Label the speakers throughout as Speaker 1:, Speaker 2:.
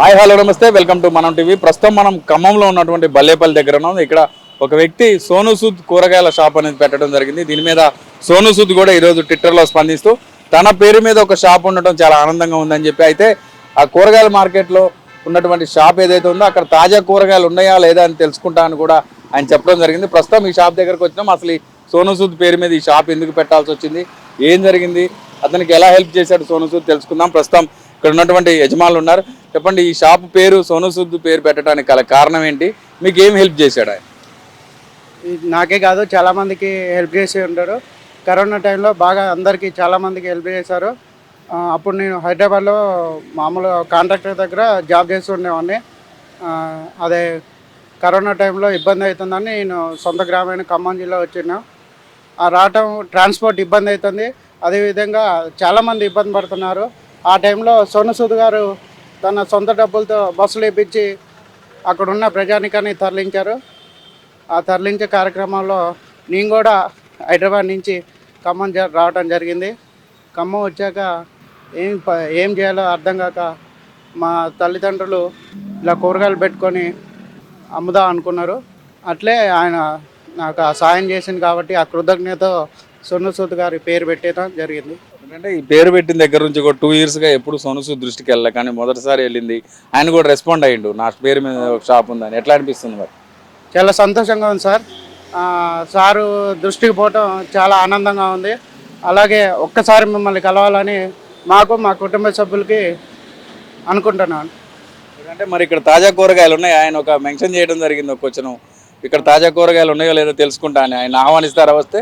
Speaker 1: Hi hello నమస్తే. Welcome to Manam TV. ప్రస్తుతం మనం ఖమ్మంలో ఉన్నటువంటి బల్లేపల్లి దగ్గర ఉన్నాం. ఇక్కడ ఒక వ్యక్తి సోను సూద్ కూరగాయల షాప్ అనేది పెట్టడం జరిగింది. దీని మీద సోను సూద్ కూడా ఈరోజు ట్విట్టర్లో స్పందిస్తూ తన పేరు మీద ఒక షాప్ ఉండటం చాలా ఆనందంగా ఉందని చెప్పి అయితే ఆ కూరగాయల మార్కెట్లో ఉన్నటువంటి షాప్ ఏదైతే ఉందో అక్కడ తాజా కూరగాయలు ఉన్నాయా లేదా అని తెలుసుకుంటా అని కూడా ఆయన చెప్పడం జరిగింది. ప్రస్తుతం ఈ షాప్ దగ్గరకు వచ్చినాం. అసలు ఈ సోను సూద్ పేరు మీద ఈ షాప్ ఎందుకు పెట్టాల్సి వచ్చింది? ఏం జరిగింది? అతనికి ఎలా హెల్ప్ చేశాడు సోను సూద్? తెలుసుకుందాం. ప్రస్తుతం ఇక్కడ ఉన్నటువంటి యజమానులు ఉన్నారు. చెప్పండి ఈ షాప్ పేరు సోను సూద్ పేరు పెట్టడానికి గల కారణం ఏంటి? మీకు ఏం హెల్ప్ చేశాడు ఆయన?
Speaker 2: నాకే కాదు చాలా మందికి హెల్ప్ చేసి ఉంటారు కరోనా టైంలో బాగా అందరికీ చాలా మందికి హెల్ప్ చేశారు. అప్పుడు నేను హైదరాబాద్లో మామూలు కాంట్రాక్టర్ దగ్గర జాబ్ చేస్తూ ఉండేవాడిని. అదే కరోనా టైంలో ఇబ్బంది అవుతుందని నేను సొంత గ్రామైన ఖమ్మం జిల్లా వచ్చిన. ఆ రావటం ట్రాన్స్పోర్ట్ ఇబ్బంది అవుతుంది. అదేవిధంగా చాలామంది ఇబ్బంది పడుతున్నారు. ఆ టైంలో సోను సూద్ గారు తన సొంత డబ్బులతో బస్సులు ఇప్పించి అక్కడున్న ప్రజానికాన్ని తరలించారు. ఆ తరలించే కార్యక్రమంలో నేను కూడా హైదరాబాద్ నుంచి ఖమ్మం జ- రావడం జరిగింది. ఖమ్మం వచ్చాక ఏం ఏం చేయాలో అర్థం కాక మా తల్లిదండ్రులు ఇలా కూరగాయలు పెట్టుకొని అమ్ముదాం అనుకున్నారు. అట్లే ఆయన నాకు ఆ సాయం చేసింది కాబట్టి ఆ కృతజ్ఞత సొన్ను సూద్ గారి పేరు పెట్టడం జరిగింది.
Speaker 1: ఎందుకంటే ఈ పేరు పెట్టిన దగ్గర నుంచి ఒక టూ ఇయర్స్గా ఎప్పుడు సోను సూద్ దృష్టికి వెళ్ళలే కానీ మొదటిసారి వెళ్ళింది. ఆయన కూడా రెస్పాండ్ అయ్యిండు. నా పేరు మీద ఒక షాప్ ఉందని. ఎట్లా అనిపిస్తుంది మరి?
Speaker 2: చాలా సంతోషంగా ఉంది సార్. సారు దృష్టికి పోవటం చాలా ఆనందంగా ఉంది. అలాగే ఒక్కసారి మిమ్మల్ని కలవాలని మాకు మా కుటుంబ సభ్యులకి అనుకుంటున్నాను.
Speaker 1: ఎందుకంటే మరి ఇక్కడ తాజా కూరగాయలు ఉన్నాయి. ఆయన ఒక మెన్షన్ చేయడం జరిగింది ఒక క్వశ్చన్ ఇక్కడ తాజా కూరగాయలు ఉన్నాయో లేదో తెలుసుకుంటా ఆయన ఆహ్వానిస్తారా వస్తే?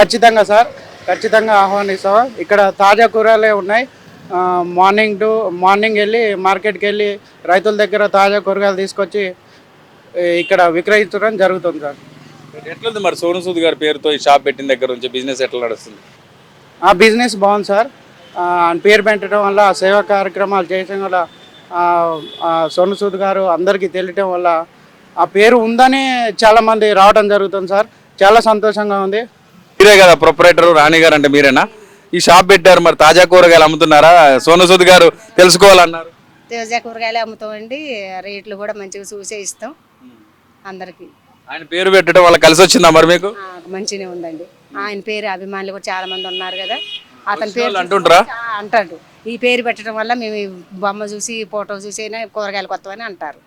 Speaker 2: ఖచ్చితంగా సార్. ఖచ్చితంగా ఆహ్వానిస్తాం ఇక్కడ తాజా కూరలే ఉన్నాయి. మార్నింగ్ టు మార్నింగ్ వెళ్ళి మార్కెట్కి వెళ్ళి రైతుల దగ్గర తాజా కూరగాయలు తీసుకొచ్చి ఇక్కడ విక్రయించడం జరుగుతుంది సార్.
Speaker 1: ఎట్లుంది మరి సోను సూద్ గారి పేరుతో ఈ షాప్ పెట్టిన దగ్గర నుంచి బిజినెస్ ఎట్లా నడుస్తుంది?
Speaker 2: ఆ బిజినెస్ బాగుంది సార్. పేరు పెట్టడం వల్ల సేవా కార్యక్రమాలు చేయడం వల్ల సోను సూద్ గారు అందరికీ తెలియటం వల్ల ఆ పేరు ఉందని చాలామంది రావడం జరుగుతుంది సార్. చాలా సంతోషంగా ఉంది.
Speaker 1: మీరే కదా ప్రొపరేటర్ రాణి గారు అంటే మీరేనా? ఈ షాప్ పెట్టారు మరి తాజా కూరగాయలు అమ్ముతున్నారా? సోను సూద్ గారు తెలుసుకోవాలన్నారు.
Speaker 3: తాజా కూరగాయలు అమ్ముతామండి రేట్లు కూడా మంచిగా చూసే ఇస్తాం అందరికి.
Speaker 1: ఆయన పేరు పెట్టడం వల్ల కలిసి వచ్చిందా మరి మీకు?
Speaker 3: మంచిగానే ఉందండి. ఆయన పేరు అభిమానులు కూడా చాలా మంది ఉన్నారు కదా. అతని పేరు ఆ, అంటాడు. ఈ పేరు పెట్టడం వల్ల మేము బొమ్మ చూసి ఫోటో చూసి అయినా కూరగాయలు కొత్తవని అంటారు.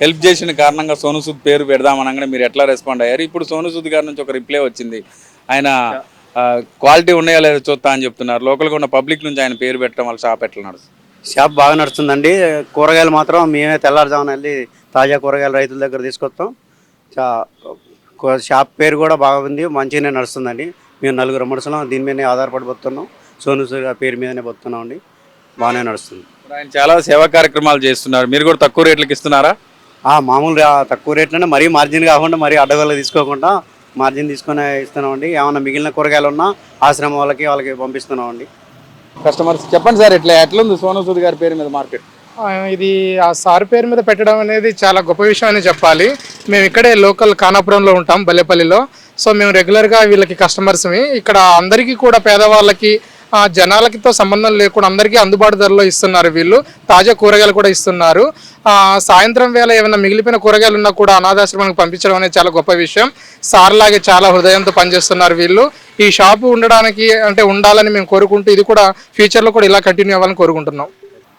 Speaker 1: హెల్ప్ చేసిన కారణంగా సోను సూద్ పేరు పెడదామనగానే మీరు ఎట్లా రెస్పాండ్ అయ్యారు? ఇప్పుడు సోను సూద్ గారి నుంచి ఒక రిప్లై వచ్చింది. ఆయన క్వాలిటీ ఉన్నాయా లేదో చూస్తా అని చెప్తున్నారు. లోకల్గా ఉన్న పబ్లిక్ నుంచి ఆయన పేరు పెట్టడం వల్ల షాప్ ఎట్లా నడుస్తుంది?
Speaker 4: షాప్ బాగా నడుస్తుందండి. కూరగాయలు మాత్రం మేమే తెల్లారుజామున వెళ్ళి తాజా కూరగాయలు రైతుల దగ్గర తీసుకొస్తాం. షాప్ పేరు కూడా బాగుంది. మంచిగానే నడుస్తుందండి. మేము నలుగురు మనుషులం దీని మీదనే ఆధారపడి పోతున్నాం సోను సూద్ గారి పేరు మీదనే పోతున్నాం అండి బాగానే నడుస్తుంది.
Speaker 1: ఆయన చాలా సేవా కార్యక్రమాలు చేస్తున్నారు. మీరు కూడా తక్కువ రేట్లకు ఇస్తున్నారా?
Speaker 4: మామూలుగా తక్కువ రేట్లోనే మరీ మార్జిన్ కాకుండా మరీ అడ్డగోలు తీసుకోకుండా మార్జిన్ తీసుకొని ఇస్తున్నామండి. ఏమైనా మిగిలిన కూరగాయలు ఉన్నా ఆశ్రమం వాళ్ళకి వాళ్ళకి పంపిస్తున్నామండి.
Speaker 1: కస్టమర్స్ చెప్పండి సార్ ఎట్లా ఎట్లుంది సోను సూద్ గారి పేరు మీద మార్కెట్?
Speaker 5: ఆ, ఇది ఆ సార్ పేరు మీద పెట్టడం అనేది చాలా గొప్ప విషయం అని చెప్పాలి. మేము ఇక్కడే లోకల్ కానాపురంలో ఉంటాం బల్లెపల్లిలో. సో మేము రెగ్యులర్గా వీళ్ళకి కస్టమర్స్మి ఇక్కడ అందరికీ కూడా పేదవాళ్ళకి జనాలకితో సంబంధం లేకుండా అందరికీ అందుబాటు ధరలో ఇస్తున్నారు వీళ్ళు. తాజా కూరగాయలు కూడా ఇస్తున్నారు. సాయంత్రం వేళ ఏమైనా మిగిలిపోయిన కూరగాయలు ఉన్నా కూడా అనాథాశ్రమానికి పంపించడం అనేది చాలా గొప్ప విషయం. సార్ లాగే చాలా హృదయంతో పనిచేస్తున్నారు వీళ్ళు. ఈ షాపు ఉండడానికి అంటే ఉండాలని మేము కోరుకుంటూ ఇది కూడా ఫ్యూచర్లో కూడా ఇలా కంటిన్యూ అవ్వాలని కోరుకుంటున్నాం.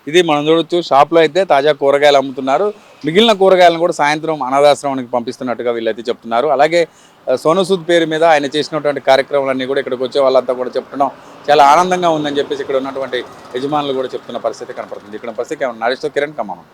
Speaker 1: ఇది మనం చూడొచ్చు. షాప్లో అయితే తాజా కూరగాయలు అమ్ముతున్నారు. మిగిలిన కూరగాయలను కూడా సాయంత్రం అనాథాశ్రమానికి పంపిస్తున్నట్టుగా వీళ్ళైతే చెప్తున్నారు. అలాగే సోనసూద్ పేరు మీద ఆయన చేసినటువంటి కార్యక్రమాలన్నీ కూడా ఇక్కడికి వచ్చే వాళ్ళంతా కూడా చెప్పడం చాలా ఆనందంగా ఉందని చెప్పేసి ఇక్కడ ఉన్నటువంటి యజమానులు కూడా చెప్తున్న పరిస్థితి కనపడుతుంది. ఇక్కడ పరిస్థితి నరేష్తో కిరణ్ కమానం